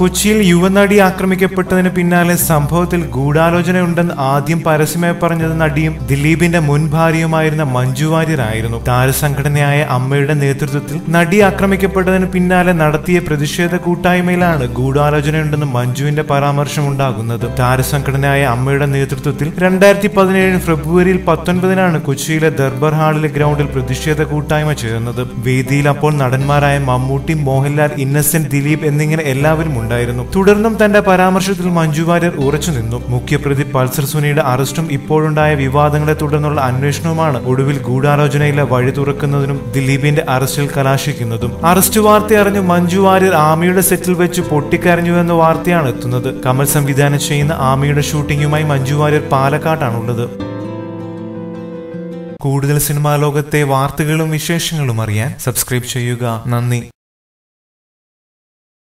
കൊച്ചിയിൽ യുവനടി ആക്രമിക്കപ്പെട്ടതിന് പിന്നാലെ സംഭവത്തിൽ ഗൂഢാലോചനയുണ്ടെന്ന് ആദ്യം പരസ്യമായി പറഞ്ഞത് നടിയും ദിലീപിന്റെ മുൻ ഭാര്യയുമായിരുന്ന മഞ്ജു വാര്യരായിരുന്നു. താരസംഘടനയായ അമ്മയുടെ നേതൃത്വത്തിൽ നടി ആക്രമിക്കപ്പെട്ടതിന് പിന്നാലെ നടത്തിയ പ്രതിഷേധ കൂട്ടായ്മയിലാണ് ഗൂഢാലോചനയുണ്ടെന്ന് മഞ്ജുവിന്റെ പരാമർശം ഉണ്ടാകുന്നത് താരസംഘടനയായ അമ്മയുടെ നേതൃത്വത്തിൽ രണ്ടായിരത്തി പതിനേഴ് ഫെബ്രുവരിയിൽ പത്തൊൻപതിനാണ് കൊച്ചിയിലെ ദർബർ ഹാളിലെ ഗ്രൗണ്ടിൽ പ്രതിഷേധ കൂട്ടായ്മ ചേർന്നത്. വേദിയിൽ അപ്പോൾ നടന്മാരായ മമ്മൂട്ടി മോഹൻലാൽ ഇന്നസെന്റ് ദിലീപ് എന്നിങ്ങനെ എല്ലാവരും ഉണ്ടായിരുന്നു. തുടർന്നും തന്റെ പരാമർശത്തിൽ മഞ്ജു വാര്യർ ഉറച്ചു നിന്നു. മുഖ്യപ്രതി പൾസർ സുനിയുടെ അറസ്റ്റും ഇപ്പോഴുണ്ടായ വിവാദങ്ങളെ തുടർന്നുള്ള അന്വേഷണവുമാണ് ഒടുവിൽ ഗൂഢാലോചനയിലെ വഴി തുറക്കുന്നതിനും ദിലീപിന്റെ അറസ്റ്റിൽ കലാശിക്കുന്നതും. അറസ്റ്റ് വാർത്ത അറിഞ്ഞ് മഞ്ജു വാര്യർ ആമിയുടെ സെറ്റിൽ വെച്ച് പൊട്ടിക്കരഞ്ഞു എന്ന വാർത്തയാണ് എത്തുന്നത്. കമൽ സംവിധാനം ചെയ്യുന്ന ആമിയുടെ ഷൂട്ടിംഗുമായി മഞ്ജു വാര്യർ പാലക്കാട്ടാണുള്ളത്. കൂടുതൽ സിനിമാ ലോകത്തെ വാർത്തകളും വിശേഷങ്ങളും അറിയാൻ സബ്സ്ക്രൈബ് ചെയ്യുക. നന്ദി.